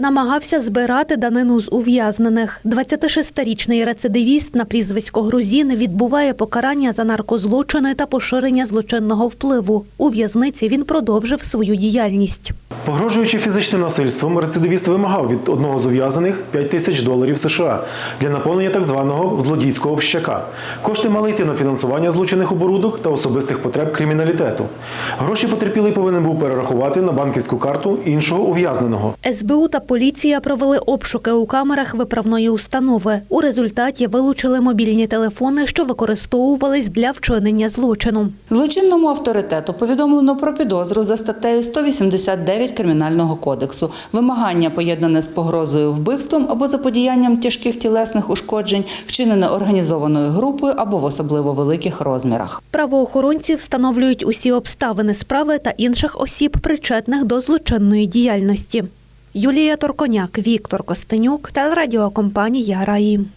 Намагався збирати данину з ув'язнених. 26-річний рецидивіст на прізвисько Грузін відбуває покарання за наркозлочини та поширення злочинного впливу. У в'язниці він продовжив свою діяльність. Погрожуючи фізичним насильством, рецидивіст вимагав від одного з ув'язаних 5 тисяч доларів США для наповнення так званого злодійського общака. Кошти мали йти на фінансування злочинних оборудок та особистих потреб криміналітету. Гроші потерпілий повинен був перерахувати на банківську карту іншого ув'язненого. СБУ та поліція провели обшуки у камерах виправної установи. У результаті вилучили мобільні телефони, що використовувались для вчинення злочину. Злочинному авторитету повідомлено про підозру за статтею 189 Кримінального кодексу. Вимагання поєднане з погрозою вбивством або заподіянням тяжких тілесних ушкоджень, вчинене організованою групою або в особливо великих розмірах. Правоохоронці встановлюють усі обставини справи та інших осіб, причетних до злочинної діяльності. Юлія Торконяк, Віктор Костенюк, телерадіокомпанія Раї.